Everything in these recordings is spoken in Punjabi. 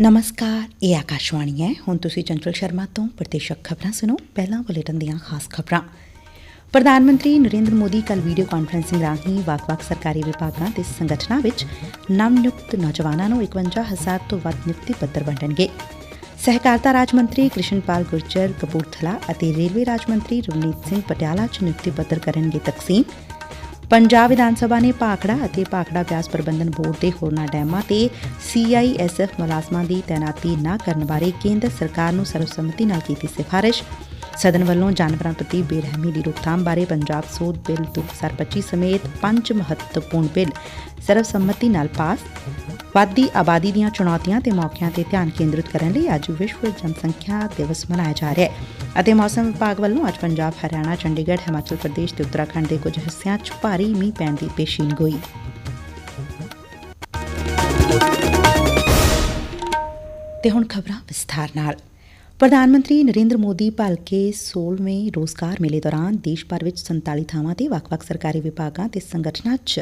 ਨਮਸਕਾਰ, ਇਹ ਆਕਾਸ਼ਵਾਣੀ ਹੈ। ਹੁਣ ਤੁਸੀਂ ਚੰਚਲ ਸ਼ਰਮਾ ਤੋਂ ਪ੍ਰਤੀਸ਼ਕ ਖਬਰਾਂ ਸੁਣੋ। ਪਹਿਲਾਂ ਬੁਲੇਟਿਨ ਦੀਆਂ ਖਾਸ ਖਬਰਾਂ। ਪ੍ਰਧਾਨ ਮੰਤਰੀ ਨਰਿੰਦਰ ਮੋਦੀ ਕੱਲ ਵੀਡੀਓ ਕਾਨਫਰੰਸਿੰਗ ਰਾਹੀਂ ਵੱਖ-ਵੱਖ ਸਰਕਾਰੀ ਵਿਭਾਗਾਂ ਤੇ ਸੰਗਠਨਾਂ ਵਿੱਚ ਨਵ ਨਿਯੁਕਤ ਨੌਜਵਾਨਾਂ ਨੂੰ 51000 ਤੋਂ ਵੱਧ ਨਿਯੁਕਤੀ ਪੱਤਰ ਵੰਡਣਗੇ। ਸਹਿਕਾਰਤਾ ਰਾਜ ਮੰਤਰੀ ਕ੍ਰਿਸ਼ਨਪਾਲ ਗੁਰਜਰ ਕਪੂਰਥਲਾ ਅਤੇ ਰੇਲਵੇ ਰਾਜ ਮੰਤਰੀ ਰਵਨੀਤ ਸਿੰਘ ਪਟਿਆਲਾ ਚ ਨਿਯੁਕਤੀ ਪੱਤਰ ਕਰਨਗੇ ਤਕਸੀਮ। ਪੰਜਾਬ ਵਿਧਾਨ ਸਭਾ ਨੇ ਭਾਖੜਾ ਅਤੇ ਭਾਖੜਾ ਬਿਆਸ ਪ੍ਰਬੰਧਨ ਬੋਰਡ ਦੇ ਹੋਰਨਾਂ ਡੈਮਾਂ ਤੇ ਸੀਆਈਐਸਐਫ ਮੁਲਾਜ਼ਮਾਂ ਦੀ ਤੈਨਾਤੀ ਨਾ ਕਰਨ ਬਾਰੇ ਕੇਂਦਰ ਸਰਕਾਰ ਨੂੰ ਸਰਬਸੰਮਤੀ ਨਾਲ ਕੀਤੀ ਸਿਫਾਰਿਸ਼। ਸਦਨ ਵੱਲੋਂ ਜਾਨਵਰਾਂ ਪ੍ਰਤੀ ਬੇਰਹਿਮੀ ਦੀ ਰੋਕਥਾਮ ਬਾਰੇ ਪੰਜਾਬ ਸੋਧ ਬਿੱਲ 2025 ਸਮੇਤ ਪੰਜ ਮਹੱਤਵਪੂਰਨ ਬਿੱਲ ਸਰਵਸੰਮਤੀ ਨਾਲ ਪਾਸ। ਵੱਧਦੀ ਆਬਾਦੀ ਦੀਆਂ ਚੁਣੌਤੀਆਂ ਤੇ ਮੌਕਿਆਂ ਤੇ ਧਿਆਨ ਕੇਂਦਰਿਤ ਕਰਨ ਲਈ ਅੱਜ ਵਿਸ਼ਵ ਜਨਸੰਖਿਆ ਦਿਵਸ ਮਨਾਇਆ ਜਾ ਰਿਹਾ ਹੈ। ਅਤੇ ਮੌਸਮ ਵਿਭਾਗ ਵੱਲੋਂ ਅੱਜ ਪੰਜਾਬ, ਹਰਿਆਣਾ, ਚੰਡੀਗੜ੍ਹ, ਹਿਮਾਚਲ ਪ੍ਰਦੇਸ਼ ਤੇ ਉੱਤਰਾਖੰਡ ਦੇ ਕੁਝ ਹਿੱਸਿਆਂ 'ਚ ਭਾਰੀ ਮੀਂਹ ਪੈਣ ਦੀ ਪੇਸ਼ੀਨਗੋਈ ਤੇ ਹੁਣ ਖਬਰਾਂ ਵਿਸਥਾਰ ਨਾਲ। ਪ੍ਰਧਾਨ ਮੰਤਰੀ ਨਰਿੰਦਰ ਮੋਦੀ ਭਲਕੇ 16ਵੇਂ ਰੋਜ਼ਗਾਰ ਮੇਲੇ ਦੌਰਾਨ ਦੇਸ਼ ਭਰ ਵਿੱਚ 47 ਥਾਵਾਂ ਤੇ ਵੱਖ-ਵੱਖ ਸਰਕਾਰੀ ਵਿਭਾਗਾਂ ਤੇ ਸੰਗਠਨਾਂ 'ਚ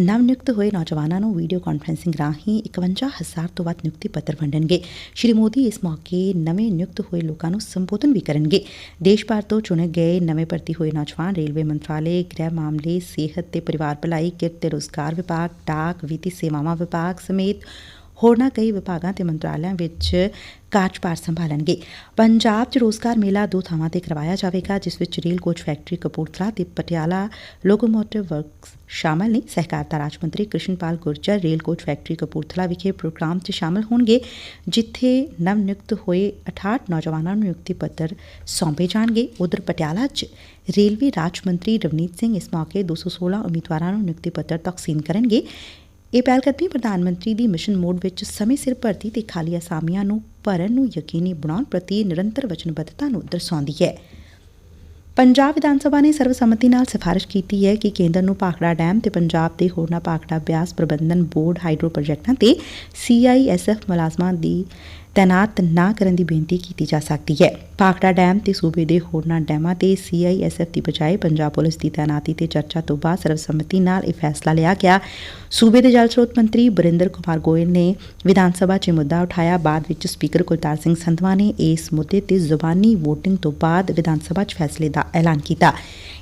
ਨਵ ਨਿਯੁਕਤ ਹੋਏ ਨੌਜਵਾਨਾਂ ਨੂੰ ਵੀਡੀਓ ਕਾਨਫਰੰਸਿੰਗ ਰਾਹੀਂ 51000 ਤੋਂ ਵੱਧ ਨਿਯੁਕਤੀ ਪੱਤਰ ਵੰਡਣਗੇ। ਸ਼੍ਰੀ ਮੋਦੀ ਇਸ ਮੌਕੇ ਨਵੇਂ ਨਿਯੁਕਤ ਹੋਏ ਲੋਕਾਂ ਨੂੰ ਸੰਬੋਧਨ ਵੀ ਕਰਨਗੇ। ਦੇਸ਼ ਭਰ ਤੋਂ ਚੁਣੇ ਗਏ ਨਵੇਂ ਭਰਤੀ ਹੋਏ ਨੌਜਵਾਨ ਰੇਲਵੇ ਮੰਤਰਾਲੇ, ਗ੍ਰਹਿ ਮਾਮਲੇ, ਸਿਹਤ ਤੇ ਪਰਿਵਾਰ ਭਲਾਈ, ਕਿਰਤ ਤੇ ਰੋਜ਼ਗਾਰ ਵਿਭਾਗ, ਡਾਕ, ਵਿੱਤੀ ਸੇਵਾਵਾਂ ਵਿਭਾਗ ਸਮੇਤ ਹੋਰਨਾਂ ਕਈ ਵਿਭਾਗਾਂ ਤੇ ਮੰਤਰਾਲਿਆਂ ਵਿੱਚ ਕਾਰਜਭਾਰ ਸੰਭਾਲਣਗੇ। ਪੰਜਾਬ 'ਚ ਰੋਜ਼ਗਾਰ ਮੇਲਾ ਦੋ ਥਾਵਾਂ ਤੇ ਕਰਵਾਇਆ ਜਾਵੇਗਾ, ਜਿਸ ਵਿੱਚ ਰੇਲ ਕੋਚ ਫੈਕਟਰੀ ਕਪੂਰਥਲਾ ਤੇ ਪਟਿਆਲਾ ਲੋਕੋਮੋਟਿਵ ਵਰਕਸ ਸ਼ਾਮਲ ਨੇ। ਸਹਿਕਾਰਤਾ ਰਾਜ ਮੰਤਰੀ Krishanpal Gurjar rail coach factory Kapurthala ਵਿਖੇ ਪ੍ਰੋਗਰਾਮ 'ਚ ਸ਼ਾਮਲ ਹੋਣਗੇ, ਜਿੱਥੇ ਨਵ ਨਿਯੁਕਤ ਹੋਏ 68 ਨੌਜਵਾਨਾਂ ਨੂੰ ਨਿਯੁਕਤੀ ਪੱਤਰ ਸੌਂਪੇ ਜਾਣਗੇ। ਉਧਰ ਪਟਿਆਲਾ 'ਚ ਰੇਲਵੇ ਰਾਜ ਮੰਤਰੀ ਰਵਨੀਤ ਸਿੰਘ ਇਸ ਮੌਕੇ 216 ਉਮੀਦਵਾਰਾਂ ਨੂੰ ਨਿਯੁਕਤੀ ਪੱਤਰ ਤਕਸੀਮ ਕਰਨਗੇ। ਇਹ ਪਹਿਲਕਦਮੀ ਪ੍ਰਧਾਨ ਮੰਤਰੀ ਦੀ ਮਿਸ਼ਨ ਮੋਡ ਵਿੱਚ ਸਮੇਂ ਸਿਰ ਭਰਤੀ ਤੇ ਖਾਲੀ ਅਸਾਮੀਆਂ ਨੂੰ ਭਰਨ ਨੂੰ ਯਕੀਨੀ ਬਣਾਉਣ ਪ੍ਰਤੀ ਨਿਰੰਤਰ ਵਚਨਬੱਧਤਾ ਨੂੰ ਦਰਸਾਉਂਦੀ ਹੈ। ਪੰਜਾਬ ਵਿਧਾਨ ਸਭਾ ਨੇ ਸਰਵਸੰਮਤੀ ਨਾਲ ਸਿਫਾਰਿਸ਼ ਕੀਤੀ ਹੈ ਕਿ ਕੇਂਦਰ ਨੂੰ ਭਾਖੜਾ ਡੈਮ ਤੇ ਪੰਜਾਬ ਦੇ ਹੋਰਨਾਂ ਭਾਖੜਾ ਬਿਆਸ ਪ੍ਰਬੰਧਨ ਬੋਰਡ ਹਾਈਡਰੋ ਪ੍ਰੋਜੈਕਟਾਂ ਤੇ ਸੀਆਈਐਸਐਫ ਮੁਲਾਜ਼ਮਾਂ ਦੀ ਤੈਨਾਤ ਨਾ ਕਰਨ ਦੀ ਬੇਨਤੀ ਕੀਤੀ ਜਾ ਸਕਦੀ ਹੈ। ਭਾਖੜਾ ਡੈਮ ਤੇ ਸੂਬੇ ਦੇ ਹੋਰਨਾਂ ਡੈਮਾਂ ਤੇ ਸੀਆਈਐਸਐਫ ਦੀ ਬਜਾਏ ਪੰਜਾਬ ਪੁਲਿਸ ਦੀ ਤੈਨਾਤੀ ਤੇ ਚਰਚਾ ਤੋਂ ਬਾਅਦ ਸਰਵਸੰਮਤੀ ਨਾਲ ਇਹ ਫੈਸਲਾ ਲਿਆ ਗਿਆ। ਸੂਬੇ ਦੇ ਜਲ ਸਰੋਤ ਮੰਤਰੀ ਬਰਿੰਦਰ ਕੁਮਾਰ ਗੋਇਲ ਨੇ ਵਿਧਾਨ ਸਭਾ 'ਚ ਮੁੱਦਾ ਉਠਾਇਆ। ਬਾਅਦ ਵਿੱਚ ਸਪੀਕਰ ਕੁਲਤਾਰ ਸਿੰਘ ਸੰਧਵਾ ਨੇ ਇਸ ਮੁੱਦੇ ਤੇ ਜ਼ੁਬਾਨੀ VOTING ਤੋਂ ਬਾਅਦ ਵਿਧਾਨ ਸਭਾ 'ਚ ਫੈਸਲੇ ਦਾ ਐਲਾਨ ਕੀਤਾ।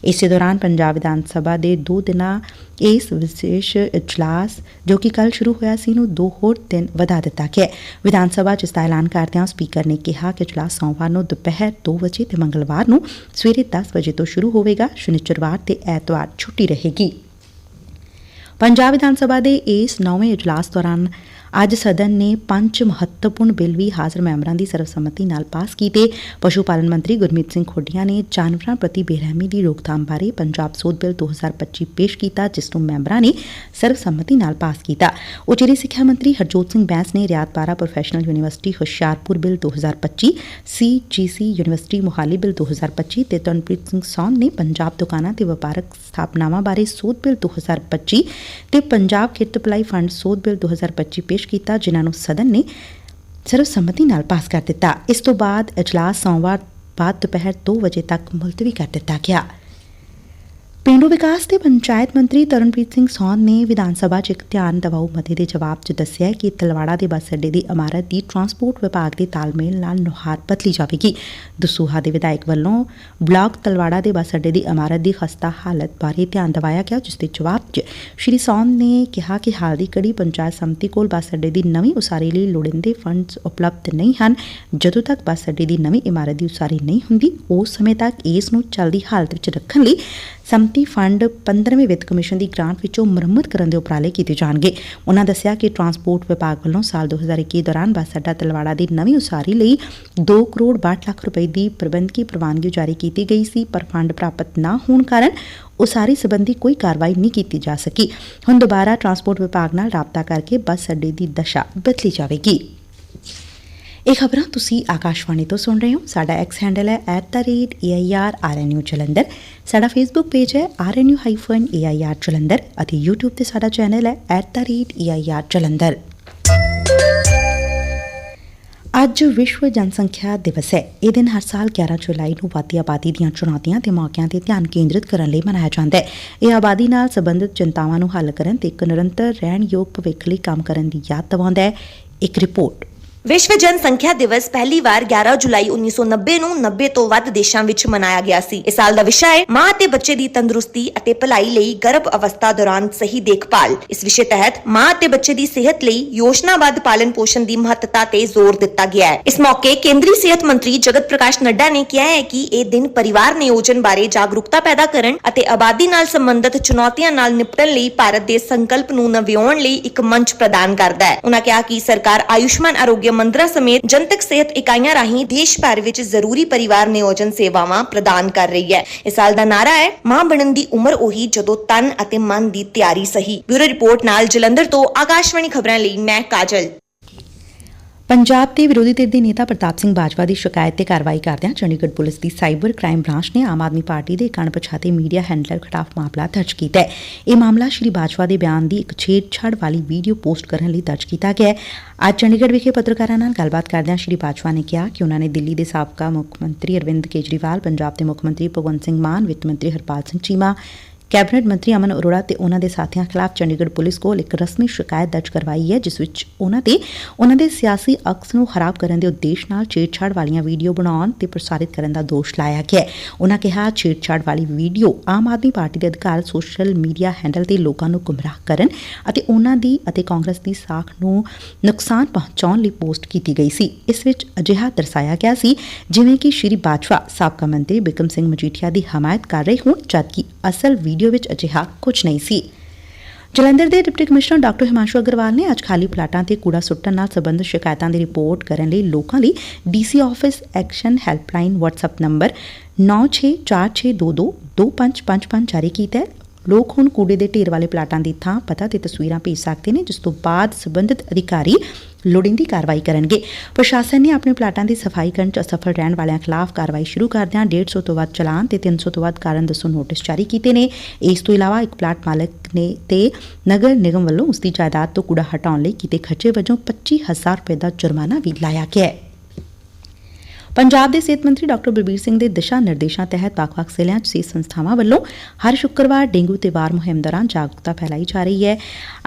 ਇਸੇ ਦੌਰਾਨ ਪੰਜਾਬ ਵਿਧਾਨ ਸਭਾ ਦੇ ਦੋ ਦਿਨਾਂ ਇਸ ਵਿਸ਼ੇਸ਼ ਇਜਲਾਸ ਜੋ ਕਿ ਕੱਲ ਸ਼ੁਰੂ ਹੋਇਆ ਸੀ, ਨੂੰ ਦੋ ਹੋਰ ਦਿਨ ਵਧਾ ਦਿੱਤਾ ਗਿਆ ਵਿਧਾਨ ਸਭਾ 'ਚ ਇਸ ਦਾ ਐਲਾਨ ਕਰਦਿਆਂ ਸਪੀਕਰ ਨੇ ਕਿਹਾ ਕਿ ਇਜਲਾਸ ਸੋਮਵਾਰ ਨੂੰ ਦੁਪਹਿਰ 2 ਵਜੇ ਤੇ ਮੰਗਲਵਾਰ ਨੂੰ ਸਵੇਰੇ 10 ਵਜੇ ਤੋਂ ਸ਼ੁਰੂ ਹੋਵੇਗਾ। ਸ਼ਨੀਚਰਵਾਰ ਤੇ ਐਤਵਾਰ ਛੁੱਟੀ ਰਹੇਗੀ। ਪੰਜਾਬ ਵਿਧਾਨ ਸਭਾ ਦੇ ਇਸ ਨੌਵੇਂ ਇਜਲਾਸ ਦੌਰਾਨ ਅੱਜ ਸਦਨ ਨੇ ਪੰਜ ਮਹੱਤਵਪੂਰਨ ਬਿੱਲ ਵੀ ਹਾਜ਼ਰ ਮੈਂਬਰਾਂ ਦੀ ਸਰਬਸੰਮਤੀ ਨਾਲ ਪਾਸ ਕੀਤੇ। ਪਸ਼ੂ ਪਾਲਣ ਮੰਤਰੀ ਗੁਰਮੀਤ ਸਿੰਘ ਖੋਡੀਆਂ ਨੇ ਜਾਨਵਰਾਂ ਪ੍ਰਤੀ ਬੇਰਹਿਮੀ ਦੀ ਰੋਕਥਾਮ ਬਾਰੇ ਪੰਜਾਬ ਸੋਧ ਬਿੱਲ 2025 ਪੇਸ਼ ਕੀਤਾ, ਜਿਸ ਨੂੰ ਮੈਂਬਰਾਂ ਨੇ ਸਰਬਸੰਮਤੀ ਨਾਲ ਪਾਸ ਕੀਤਾ। ਉਚੇਰੀ ਸਿੱਖਿਆ ਮੰਤਰੀ ਹਰਜੋਤ ਸਿੰਘ ਬੈਂਸ ਨੇ Rayat Bahra professional university Hoshiarpur bill 2025 CGC university Mohali bill 2025 ਤੇ ਤਨਪ੍ਰੀਤ ਸਿੰਘ ਸੌਨ ਨੇ ਪੰਜਾਬ ਦੁਕਾਨਾਂ ਤੇ ਵਪਾਰਕ ਸਥਾਪਨਾਵਾਂ ਬਾਰੇ ਸੋਧ ਬਿੱਲ 2025 ਤੇ ਪੰਜਾਬ ਖੇਤ ਭਲਾਈ ਫੰਡ ਸੋਧ ਬਿੱਲ 2025 ਪੇਸ਼ ਕੀਤਾ, ਜਿਨ੍ਹਾਂ ਨੂੰ ਸਦਨ ਨੇ ਸਰਵਸੰਮਤੀ ਨਾਲ ਪਾਸ ਕਰ ਦਿੱਤਾ। ਇਸ ਤੋਂ ਬਾਅਦ ਇਜਲਾਸ ਸੋਮਵਾਰ ਬਾਅਦ ਦੁਪਹਿਰ 2 ਵਜੇ ਤੱਕ ਮੁਲਤਵੀ ਕਰ ਦਿੱਤਾ ਗਿਆ। ਪੇਂਡੂ ਵਿਕਾਸ ਤੇ ਪੰਚਾਇਤ ਮੰਤਰੀ ਤਰਨਪ੍ਰੀਤ ਸਿੰਘ ਸੌਨ ਨੇ ਵਿਧਾਨ ਸਭਾ 'ਚ ਇੱਕ ਧਿਆਨ ਦਵਾਉ ਮਤੇ ਦੇ ਜਵਾਬ 'ਚ ਦੱਸਿਆ ਕਿ ਤਲਵਾੜਾ ਦੇ ਬੱਸ ਅੱਡੇ ਦੀ ਇਮਾਰਤ ਦੀ ਟਰਾਂਸਪੋਰਟ ਵਿਭਾਗ ਦੇ ਤਾਲਮੇਲ ਨਾਲ ਨੁਹਾਰ ਬਦਲੀ ਜਾਵੇਗੀ। ਦਸੂਹਾ ਦੇ ਵਿਧਾਇਕ ਵੱਲੋਂ ਬਲਾਕ ਤਲਵਾੜਾ ਦੇ ਬੱਸ ਅੱਡੇ ਦੀ ਇਮਾਰਤ ਦੀ ਖਸਤਾ ਹਾਲਤ ਬਾਰੇ ਧਿਆਨ ਦਵਾਇਆ ਗਿਆ, ਜਿਸ ਦੇ ਜਵਾਬ 'ਚ ਸ਼੍ਰੀ ਸੌਂਦ ਨੇ ਕਿਹਾ ਕਿ ਹਾਲ ਦੀ ਕੜੀ ਪੰਚਾਇਤ ਸਮਿਤੀ ਕੋਲ ਬੱਸ ਅੱਡੇ ਦੀ ਨਵੀਂ ਉਸਾਰੀ ਲਈ ਲੋੜੀਂਦੇ ਫੰਡਸ ਉਪਲਬਧ ਨਹੀਂ ਹਨ। ਜਦੋਂ ਤੱਕ ਬੱਸ ਅੱਡੇ ਦੀ ਨਵੀਂ ਇਮਾਰਤ ਦੀ ਉਸਾਰੀ ਨਹੀਂ ਹੁੰਦੀ, ਉਸ ਸਮੇਂ ਤੱਕ ਇਸ ਨੂੰ ਚੱਲਦੀ ਹਾਲਤ ਵਿੱਚ ਰੱਖਣ ਲਈ ਸੰਮਤੀ ਫੰਡ 15ਵੇਂ ਵਿੱਤ ਕਮਿਸ਼ਨ ਦੀ ਗ੍ਰਾਂਟ ਵਿੱਚੋਂ ਮੁਰੰਮਤ ਕਰਨ ਦੇ ਉਪਰਾਲੇ ਕੀਤੇ ਜਾਣਗੇ। ਉਹਨਾਂ ਦੱਸਿਆ ਕਿ ਟਰਾਂਸਪੋਰਟ ਵਿਭਾਗ ਵੱਲੋਂ ਸਾਲ 2021 ਦੌਰਾਨ ਬੱਸ ਅੱਡਾ ਤਲਵਾੜਾ ਦੀ ਨਵੀਂ ਉਸਾਰੀ ਲਈ 2 ਕਰੋੜ 62 ਲੱਖ ਰੁਪਏ ਦੀ ਪ੍ਰਬੰਧਕੀ ਪ੍ਰਵਾਨਗੀ ਜਾਰੀ ਕੀਤੀ ਗਈ ਸੀ, ਪਰ ਫੰਡ ਪ੍ਰਾਪਤ ਨਾ ਹੋਣ ਕਾਰਨ ਉਸਾਰੀ ਸੰਬੰਧੀ ਕੋਈ ਕਾਰਵਾਈ ਨਹੀਂ ਕੀਤੀ ਜਾ ਸਕੀ। ਹੁਣ ਦੁਬਾਰਾ ਟਰਾਂਸਪੋਰਟ ਵਿਭਾਗ ਨਾਲ ਰਾਬਤਾ ਕਰਕੇ ਬੱਸ ਅੱਡੇ ਦੀ ਦਸ਼ਾ ਬਦਲੀ ਜਾਵੇਗੀ। ਇਹ ਖਬਰਾਂ ਤੁਸੀਂ ਆਕਾਸ਼ਵਾਣੀ ਤੋਂ ਸੁਣ ਰਹੇ ਹੋ। ਸਾਡਾ ਐਕਸ ਹੈਂਡਲ ਹੈ @airrnu ਜਲੰਧਰ। ਸਾਡਾ ਫੇਸਬੁੱਕ ਪੇਜ ਹੈ rnu-air ਜਲੰਧਰ ਅਤੇ YouTube ਤੇ ਸਾਡਾ ਚੈਨਲ ਹੈ @air ਜਲੰਧਰ। ਅੱਜ ਵਿਸ਼ਵ ਜਨਸੰਖਿਆ ਦਿਵਸ ਹੈ। ਇਹ ਦਿਨ ਹਰ ਸਾਲ 11 ਜੁਲਾਈ ਨੂੰ ਵਾਧੀ ਆਬਾਦੀ ਦੀਆਂ ਚੁਣੌਤੀਆਂ ਤੇ ਮੌਕਿਆਂ ਤੇ ਧਿਆਨ ਕੇਂਦਰਿਤ ਕਰਨ ਲਈ ਮਨਾਇਆ ਜਾਂਦਾ ਹੈ। ਇਹ ਆਬਾਦੀ ਨਾਲ ਸੰਬੰਧਿਤ ਚਿੰਤਾਵਾਂ ਨੂੰ ਹੱਲ ਕਰਨ ਤੇ ਇੱਕ ਨਿਰੰਤਰ ਰਹਿਣਯੋਗ ਭਵਿੱਖ ਲਈ ਕੰਮ ਕਰਨ ਦੀ ਯਾਦ ਦਿਵਾਉਂਦਾ ਹੈ। ਇੱਕ ਰਿਪੋਰਟ ਵਿਸ਼ਵ ਜਨਸੰਖਿਆ ਦਿਵਸ ਪਹਿਲੀ ਵਾਰ 11 ਜੁਲਾਈ 1990 ਨੂੰ 90 ਤੋਂ ਵੱਧ ਦੇਸ਼ਾਂ ਵਿੱਚ ਮਨਾਇਆ ਗਿਆ ਸੀ। ਇਸ ਸਾਲ ਦਾ ਵਿਸ਼ਾ ਹੈ ਮਾਂ ਅਤੇ ਬੱਚੇ ਦੀ ਤੰਦਰੁਸਤੀ ਅਤੇ ਭਲਾਈ ਲਈ ਗਰਭ ਅਵਸਥਾ ਦੌਰਾਨ ਸਹੀ ਦੇਖਭਾਲ। ਇਸ ਵਿਸ਼ੇ ਤਹਿਤ ਮਾਂ ਅਤੇ ਬੱਚੇ ਦੀ ਸਿਹਤ ਲਈ ਯੋਜਨਾਬੱਧ ਪਾਲਣ ਪੋਸ਼ਣ ਦੀ ਮਹੱਤਤਾ ਤੇ ਜ਼ੋਰ ਦਿੱਤਾ ਗਿਆ ਹੈ। ਇਸ ਮੌਕੇ ਕੇਂਦਰੀ ਸਿਹਤ ਮੰਤਰੀ ਜਗਤ ਪ੍ਰਕਾਸ਼ ਨੱਡਾ ਨੇ ਕਿਹਾ ਹੈ ਕਿ ਇਹ ਦਿਨ ਪਰਿਵਾਰ ਨਿਯੋਜਨ ਬਾਰੇ ਜਾਗਰੂਕਤਾ ਪੈਦਾ ਕਰਨ ਅਤੇ ਆਬਾਦੀ ਨਾਲ ਸੰਬੰਧਿਤ ਚੁਣੌਤੀਆਂ ਨਾਲ ਨਿਪਟਣ ਲਈ ਭਾਰਤ ਦੇ ਸੰਕਲਪ ਨੂੰ ਨਵਿਆਉਣ ਲਈ ਇੱਕ ਮੰਚ ਪ੍ਰਦਾਨ ਕਰਦਾ ਹੈ। ਉਹਨਾਂ ਕਿਹਾ ਕਿ ਸਰਕਾਰ ਆਯੁਸ਼ਮਾਨ ਆਰੋਗਯ ਮੰਦਰਾ ਸਮੇਤ ਜਨਤਕ ਸਿਹਤ ਇਕਾਈਆਂ ਰਾਹੀਂ ਦੇਸ਼ ਭਰ ਵਿੱਚ ਜ਼ਰੂਰੀ ਪਰਿਵਾਰ ਨਿਯੋਜਨ ਸੇਵਾਵਾਂ ਪ੍ਰਦਾਨ ਕਰ ਰਹੀ ਹੈ। ਇਸ ਸਾਲ ਦਾ ਨਾਰਾ ਹੈ, ਮਾਂ ਬਣਨ ਦੀ ਉਮਰ ਉਹੀ ਜਦੋਂ ਤਨ ਅਤੇ ਮਨ ਦੀ ਤਿਆਰੀ ਸਹੀ। ਬਿਊਰੋ ਰਿਪੋਰਟ ਨਾਲ ਜਲੰਧਰ ਤੋਂ ਆਕਾਸ਼ਵਾਣੀ ਖਬਰਾਂ ਲਈ ਮੈਂ ਕਾਜਲ। ਪੰਜਾਬ ਦੇ ਵਿਰੋਧੀ ਧਿਰ ਦੇ ਨੇਤਾ ਪ੍ਰਤਾਪ ਸਿੰਘ ਬਾਜਵਾ ਦੀ ਸ਼ਿਕਾਇਤ ਤੇ ਕਾਰਵਾਈ ਕਰਦਿਆਂ ਚੰਡੀਗੜ੍ਹ ਪੁਲਿਸ ਦੀ ਸਾਈਬਰ ਕ੍ਰਾਈਮ ਬ੍ਰਾਂਚ ਨੇ ਆਮ ਆਦਮੀ ਪਾਰਟੀ ਦੇ ਇੱਕ ਅਣਪਛਾਤੇ ਮੀਡੀਆ ਹੈਂਡਲਰ ਖਿਲਾਫ ਮਾਮਲਾ ਦਰਜ ਕੀਤਾ ਹੈ। ਇਹ ਮਾਮਲਾ ਸ਼੍ਰੀ ਬਾਜਵਾ ਦੇ ਬਿਆਨ ਦੀ ਇੱਕ ਛੇੜਛਾੜ ਵਾਲੀ ਵੀਡੀਓ ਪੋਸਟ ਕਰਨ ਲਈ ਦਰਜ ਕੀਤਾ ਗਿਆ ਹੈ। ਅੱਜ ਚੰਡੀਗੜ੍ਹ ਵਿਖੇ ਪੱਤਰਕਾਰਾਂ ਨਾਲ ਗੱਲਬਾਤ ਕਰਦਿਆਂ ਸ਼੍ਰੀ ਬਾਜਵਾ ਨੇ ਕਿਹਾ ਕਿ ਉਨ੍ਹਾਂ ਨੇ ਦਿੱਲੀ ਦੇ ਸਾਬਕਾ ਮੁੱਖ ਮੰਤਰੀ ਅਰਵਿੰਦ ਕੇਜਰੀਵਾਲ, ਪੰਜਾਬ ਦੇ ਮੁੱਖ ਮੰਤਰੀ ਭਗਵੰਤ ਸਿੰਘ ਮਾਨ, ਵਿੱਤ ਮੰਤਰੀ ਹਰਪਾਲ ਸਿੰਘ ਚੀਮਾ ਕੈਬਨਿਟ ਮੰਤਰੀ ਅਮਨ ਅਰੋੜਾ ਤੇ ਉਹਨਾਂ ਦੇ ਸਾਥੀਆਂ ਖਿਲਾਫ ਚੰਡੀਗੜ੍ਹ ਪੁਲਿਸ ਕੋਲ ਇੱਕ ਰਸਮੀ ਸ਼ਿਕਾਇਤ ਦਰਜ ਕਰਵਾਈ ਹੈ, ਜਿਸ ਵਿੱਚ ਉਹਨਾਂ ਤੇ ਉਹਨਾਂ ਦੇ ਸਿਆਸੀ ਅਕਸ ਨੂੰ ਖਰਾਬ ਕਰਨ ਦੇ ਉਦੇਸ਼ ਨਾਲ ਛੇੜਛਾੜ ਵਾਲੀਆਂ ਵੀਡੀਓ ਬਣਾਉਣ ਤੇ ਪ੍ਰਸਾਰਿਤ ਕਰਨ ਦਾ ਦੋਸ਼ ਲਾਇਆ ਗਿਆ ਹੈ। ਉਹਨਾਂ ਕਿਹਾ, ਛੇੜਛਾੜ ਵਾਲੀ ਵੀਡੀਓ ਆਮ ਆਦਮੀ ਪਾਰਟੀ ਦੇ ਅਧਿਕਾਰ, ਸੋਸ਼ਲ ਮੀਡੀਆ ਹੈਂਡਲ ਤੇ ਲੋਕਾਂ ਨੂੰ ਗੁੰਮਰਾਹ ਕਰਨ ਅਤੇ ਉਹਨਾਂ ਦੀ ਅਤੇ ਕਾਂਗਰਸ ਦੀ ਸਾਖ ਨੂੰ ਨੁਕਸਾਨ ਪਹੁੰਚਾਉਣ ਲਈ ਪੋਸਟ ਕੀਤੀ ਗਈ ਸੀ। ਇਸ ਵਿੱਚ ਅਜਿਹਾ ਦਰਸਾਇਆ ਗਿਆ ਸੀ, ਜਿਵੇਂ ਕਿ ਸ਼੍ਰੀ ਬਾਜਵਾ, ਸਾਬਕਾ ਮੰਤਰੀ ਬਿਕਮ ਸਿੰਘ ਮਜੀਠੀਆ ਦੀ ਹਮਾਇਤ ਕਰ ਰਹੇ ਹੋਣ, ਜਦਕਿ ਅਸਲ ਵੀਡੀਓ ਵਿੱਚ ਅਜਿਹਾ ਕੁਝ ਨਹੀਂ ਸੀ। ਜਲੰਧਰ ਦੇ deputy commissioner doctor Himanshu Agarwal ਨੇ ਅੱਜ ਖਾਲੀ ਪਲਾਟਾਂ ਤੇ ਕੂੜਾ ਸੁੱਟਣ ਨਾਲ ਸੰਬੰਧਿਤ ਸ਼ਿਕਾਇਤਾਂ ਦੀ ਰਿਪੋਰਟ ਕਰਨ ਲਈ ਲੋਕਾਂ ਲਈ DC office action helpline WhatsApp number 9646222555 ਜਾਰੀ ਕੀਤਾ ਹੈ। ਲੋਕ ਹੁਣ ਕੂੜੇ ਦੇ ਢੇਰ ਵਾਲੇ ਪਲਾਟਾਂ ਦੀ ਥਾਂ, ਪਤਾ ਤੇ ਤਸਵੀਰਾਂ ਭੇਜ ਸਕਦੇ ਨੇ, ਜਿਸ ਤੋਂ ਬਾਅਦ ਸਬੰਧਤ ਅਧਿਕਾਰੀ ਲੋੜੀਂਦੀ ਕਾਰਵਾਈ ਕਰਨਗੇ। ਪ੍ਰਸ਼ਾਸਨ ਨੇ ਆਪਣੇ ਪਲਾਟਾਂ ਦੀ ਸਫ਼ਾਈ ਕਰਨ ਚ ਅਸਫਲ ਰਹਿਣ ਵਾਲਿਆਂ ਖਿਲਾਫ ਕਾਰਵਾਈ ਸ਼ੁਰੂ ਕਰਦਿਆਂ 150 ਤੋਂ ਵੱਧ ਚਲਾਨ ਤੇ 300 ਤੋਂ ਵੱਧ ਕਾਰਨ ਦੱਸੋ ਨੋਟਿਸ ਜਾਰੀ ਕੀਤੇ ਨੇ। ਇਸ ਤੋਂ ਇਲਾਵਾ ਇੱਕ ਪਲਾਟ ਮਾਲਕ ਨੇ ਤੇ ਨਗਰ ਨਿਗਮ ਵੱਲੋਂ ਉਸ ਦੀ ਜਾਇਦਾਦ ਤੋਂ ਕੂੜਾ ਹਟਾਉਣ ਲਈ ਕੀਤੇ ਖਰਚੇ ਵਜੋਂ 25000 ਰੁਪਏ ਦਾ ਜੁਰਮਾਨਾ ਵੀ ਲਾਇਆ ਗਿਆ ਹੈ। ਪੰਜਾਬ ਦੇ ਸਿਹਤ ਮੰਤਰੀ ਡਾਕਟਰ ਬਲਬੀਰ ਸਿੰਘ ਦੇ ਦਿਸ਼ਾ ਨਿਰਦੇਸ਼ਾਂ ਤਹਿਤ ਵੱਖ-ਵੱਖ ਜ਼ਿਲ੍ਹਿਆਂ 'ਚ ਸਿਹਤ ਸੰਸਥਾਵਾਂ ਵੱਲੋਂ ਹਰ ਸ਼ੁੱਕਰਵਾਰ ਡੇਂਗੂ ਤੇ ਵਾਰ ਮੁਹਿੰਮ ਦੌਰਾਨ ਜਾਗਰੂਕਤਾ ਫੈਲਾਈ ਜਾ ਰਹੀ ਹੈ।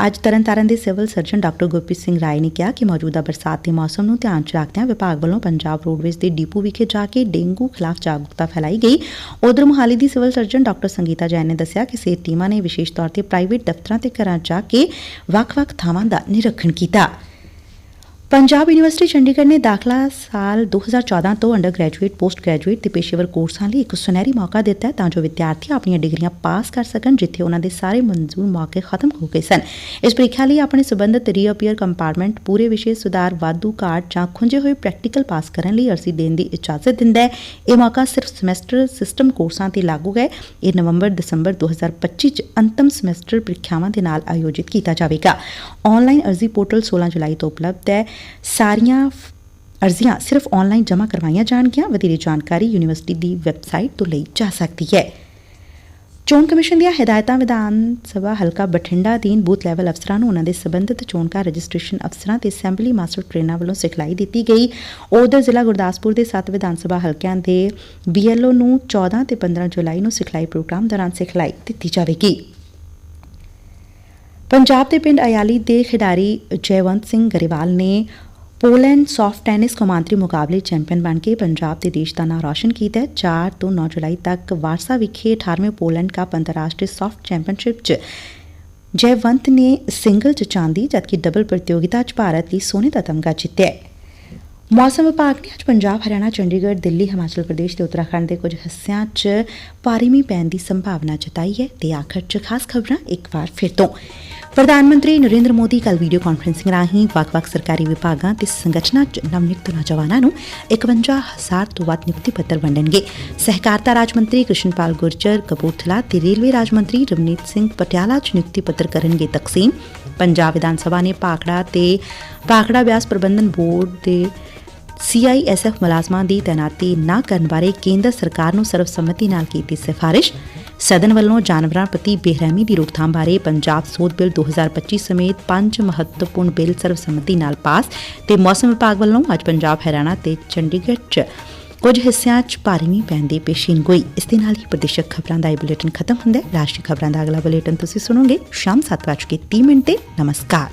ਅੱਜ ਤਰਨਤਾਰਨ ਦੇ civil surgeon doctor Gurpreet Singh Rai ਨੇ ਕਿਹਾ ਕਿ ਮੌਜੂਦਾ ਬਰਸਾਤ ਦੇ ਮੌਸਮ ਨੂੰ ਧਿਆਨ 'ਚ ਰੱਖਦਿਆਂ ਵਿਭਾਗ ਵੱਲੋਂ ਪੰਜਾਬ ਰੋਡਵੇਜ਼ ਦੇ ਡਿਪੂ ਵਿਖੇ ਜਾ ਕੇ ਡੇਂਗੂ ਖਿਲਾਫ ਜਾਗਰੂਕਤਾ ਫੈਲਾਈ ਗਈ। ਉਧਰ ਮੁਹਾਲੀ ਦੀ civil surgeon doctor Sangeeta Jain ਨੇ ਦੱਸਿਆ ਕਿ ਸਿਹਤ ਟੀਮਾਂ ਨੇ ਵਿਸ਼ੇਸ਼ ਤੌਰ ਤੇ ਪ੍ਰਾਈਵੇਟ ਦਫ਼ਤਰਾਂ ਤੇ ਘਰਾਂ ਜਾ ਕੇ ਵੱਖ-ਵੱਖ ਥਾਵਾਂ ਦਾ ਨਿਰੀਖਣ ਕੀਤਾ। ਪੰਜਾਬ ਯੂਨੀਵਰਸਿਟੀ ਚੰਡੀਗੜ੍ਹ ਨੇ ਦਾਖਲਾ ਸਾਲ 2014 ਤੋਂ ਅੰਡਰ ਗ੍ਰੈਜੂਏਟ ਪੋਸਟ ਗ੍ਰੈਜੂਏਟ ਤੇ ਪੇਸ਼ੇਵਰ ਕੋਰਸਾਂ ਲਈ ਇੱਕ ਸੁਨਹਿਰੀ ਮੌਕਾ ਦਿੱਤਾ ਹੈ ਤਾਂ ਜੋ ਵਿਦਿਆਰਥੀ ਆਪਣੀਆਂ ਡਿਗਰੀਆਂ ਪਾਸ ਕਰ ਸਕਣ, ਜਿੱਥੇ ਉਹਨਾਂ ਦੇ ਸਾਰੇ ਮਨਜ਼ੂਰ ਮੌਕੇ ਖਤਮ ਹੋ ਗਏ ਸਨ। ਇਸ ਪ੍ਰੀਖਿਆ ਲਈ ਆਪਣੇ ਸਬੰਧਤ ਰੀਅਪੀਅਰ ਕੰਪਾਰਟਮੈਂਟ ਪੂਰੇ ਵਿਸ਼ੇ ਸੁਧਾਰ, ਵਾਧੂ ਕਾਰਡ ਜਾਂ ਖੁੰਝੇ ਹੋਏ ਪ੍ਰੈਕਟੀਕਲ ਪਾਸ ਕਰਨ ਲਈ ਅਰਜ਼ੀ ਦੇਣ ਦੀ ਇਜਾਜ਼ਤ ਦਿੰਦਾ ਹੈ। ਇਹ ਮੌਕਾ ਸਿਰਫ ਸਮੈਸਟਰ ਸਿਸਟਮ ਕੋਰਸਾਂ ਤੇ ਲਾਗੂ ਹੈ। ਇਹ ਨਵੰਬਰ ਦਸੰਬਰ 2025 ਚ ਅੰਤਮ ਸਮੈਸਟਰ ਪ੍ਰੀਖਿਆਵਾਂ ਦੇ ਨਾਲ ਆਯੋਜਿਤ ਕੀਤਾ ਜਾਵੇਗਾ। ਆਨਲਾਈਨ ਅਰਜ਼ੀ ਪੋਰਟਲ 16 ਜੁਲਾਈ ਤੋਂ ਉਪਲਬਧ ਹੈ। ਸਾਰੀਆਂ ਅਰਜ਼ੀਆਂ ਸਿਰਫ ਆਨਲਾਈਨ ਜਮ੍ਹਾਂ ਕਰਵਾਈਆਂ ਜਾਣਗੀਆਂ। ਵਧੇਰੇ ਜਾਣਕਾਰੀ ਯੂਨੀਵਰਸਿਟੀ ਦੀ ਵੈਬਸਾਈਟ ਤੋਂ ਲਈ ਜਾ ਸਕਦੀ ਹੈ। ਚੋਣ ਕਮਿਸ਼ਨ ਦੀਆਂ ਹਦਾਇਤਾਂ ਵਿਧਾਨ ਸਭਾ ਹਲਕਾ ਬਠਿੰਡਾ ਅਧੀਨ ਬੂਥ ਲੈਵਲ ਅਫਸਰਾਂ ਨੂੰ ਉਹਨਾਂ ਦੇ ਸਬੰਧਤ ਚੋਣ ਘਰ ਰਜਿਸਟ੍ਰੇਸ਼ਨ ਅਫਸਰਾਂ ਤੇ ਅਸੈਂਬਲੀ ਮਾਸਟਰ ਟ੍ਰੇਨਰ ਵੱਲੋਂ ਸਿਖਲਾਈ ਦਿੱਤੀ ਗਈ। ਉਧਰ ਜ਼ਿਲ੍ਹਾ ਗੁਰਦਾਸਪੁਰ ਦੇ 7 ਵਿਧਾਨ ਸਭਾ ਹਲਕਿਆਂ ਦੇ ਬੀਐਲਓ ਨੂੰ 14 ਤੇ 15 ਜੁਲਾਈ ਨੂੰ ਸਿਖਲਾਈ ਪ੍ਰੋਗਰਾਮ ਦੌਰਾਨ ਸਿਖਲਾਈ ਦਿੱਤੀ ਜਾਵੇਗੀ। ਪੰਜਾਬ ਦੇ ਪਿੰਡ ਅਯਾਲੀ ਦੇ ਖਿਡਾਰੀ ਜੈਵੰਤ ਸਿੰਘ ਗਰੇਵਾਲ ਨੇ ਪੋਲੈਂਡ ਸਾਫਟ ਟੈਨਿਸ ਕੌਮਾਂਤਰੀ ਮੁਕਾਬਲੇ ਚੈਂਪੀਅਨ ਬਣ ਕੇ ਪੰਜਾਬ ਤੇ ਦੇਸ਼ ਦਾ ਨਾਮ ਰੌਸ਼ਨ ਕੀਤਾ ਹੈ। 4 ਤੋਂ 9 ਜੁਲਾਈ ਤੱਕ ਵਾਰਸਾ ਵਿਖੇ 18ਵੇਂ ਪੋਲੈਂਡ ਕੱਪ ਅੰਤਰਰਾਸ਼ਟਰੀ ਸਾਫਟ ਚੈਂਪੀਅਨਸ਼ਿਪ 'ਚ ਜੈਵੰਤ ਨੇ ਸਿੰਗਲ 'ਚ ਚਾਂਦੀ, ਜਦਕਿ ਡਬਲ ਪ੍ਰਤੀਯੋਗਿਤਾ 'ਚ ਭਾਰਤ ਲਈ ਸੋਨੇ ਦਾ ਤਮਗਾ ਜਿੱਤਿਆ ਮੌਸਮ ਵਿਭਾਗ ਨੇ ਅੱਜ ਪੰਜਾਬ, ਹਰਿਆਣਾ, ਚੰਡੀਗੜ੍ਹ, ਦਿੱਲੀ, ਹਿਮਾਚਲ ਪ੍ਰਦੇਸ਼ ਤੇ ਉੱਤਰਾਖੰਡ ਦੇ ਕੁਝ ਹਿੱਸਿਆਂ 'ਚ ਭਾਰੀ ਮੀਂਹ ਪੈਣ ਦੀ ਸੰਭਾਵਨਾ ਜਤਾਈ ਹੈ ਤੇ ਆਖਰ 'ਚ ਖਾਸ ਖਬਰਾਂ ਇੱਕ ਵਾਰ ਫਿਰ ਤੋਂ। ਪ੍ਰਧਾਨ ਮੰਤਰੀ ਨਰਿੰਦਰ ਮੋਦੀ ਕੱਲ ਵੀਡੀਓ ਕਾਨਫਰੰਸਿੰਗ ਰਾਹੀਂ ਵੱਖ-ਵੱਖ ਸਰਕਾਰੀ ਵਿਭਾਗਾਂ ਤੇ ਸੰਗਠਨਾਂ 'ਚ ਨਵਨਿਯੁਕਤ ਨੌਜਵਾਨਾਂ ਨੂੰ 51000 ਤੋਂ ਵੱਧ ਨਿਯੁਕਤੀ ਪੱਤਰ ਵੰਡਣਗੇ। ਸਹਿਕਾਰਤਾ ਰਾਜ ਮੰਤਰੀ ਕ੍ਰਿਸ਼ਨਪਾਲ ਗੁਰਜਰ, ਕਪੂਰਥਲਾ ਤੇ ਰੇਲਵੇ ਰਾਜ ਮੰਤਰੀ ਰਵਨੀਤ ਸਿੰਘ ਪਟਿਆਲਾ 'ਚ ਨਿਯੁਕਤੀ ਪੱਤਰ ਕਰਨਗੇ ਤਕਸੀਮ। ਪੰਜਾਬ ਵਿਧਾਨ ਸਭਾ ਨੇ ਭਾਖੜਾ ਤੇ ਭਾਖੜਾ ਵਿਆਸ ਪ੍ਰਬੰਧਨ ਬੋਰਡ ਦੇ ਸੀਆਈਐਸਐਫ ਮੁਲਾਜ਼ਮਾਂ ਦੀ ਤਾਇਨਾਤੀ ਨਾ ਕਰਨ ਬਾਰੇ ਕੇਂਦਰ ਸਰਕਾਰ ਨੂੰ ਸਰਵਸੰਮਤੀ ਨਾਲ ਕੀਤੀ ਸਿਫਾਰਿਸ਼। ਸਦਨ ਵੱਲੋਂ ਜਾਨਵਰਾਂ ਪ੍ਰਤੀ ਬੇਰਹਿਮੀ ਦੀ ਰੋਕਥਾਮ ਬਾਰੇ ਪੰਜਾਬ ਸੋਧ ਬਿੱਲ 2025 ਸਮੇਤ ਪੰਜ ਮਹੱਤਵਪੂਰਨ ਬਿੱਲ ਸਰਵਸੰਮਤੀ ਨਾਲ ਪਾਸ ਤੇ ਮੌਸਮ ਵਿਭਾਗ ਵੱਲੋਂ ਅੱਜ ਪੰਜਾਬ, ਹਰਿਆਣਾ ਤੇ ਚੰਡੀਗੜ੍ਹ 'ਚ ਕੁਝ ਹਿੱਸਿਆਂ 'ਚ ਭਾਰੀ ਮੀਂਹ ਪੈਣ ਦੀ ਪੇਸ਼ੀਨਗੋਈ ਇਸ ਦੇ ਨਾਲ ਹੀ ਪ੍ਰਦੇਸ਼ਕ ਖਬਰਾਂ ਦਾ ਇਹ ਬੁਲੇਟਿਨ ਖਤਮ ਹੁੰਦਾ ਹੈ। ਰਾਸ਼ਟਰੀ ਖਬਰਾਂ ਦਾ ਅਗਲਾ ਬੁਲੇਟਿਨ ਤੁਸੀਂ ਸੁਣੋਗੇ ਸ਼ਾਮ 7:30 ਮਿੰਟ ਤੇ। ਨਮਸਕਾਰ।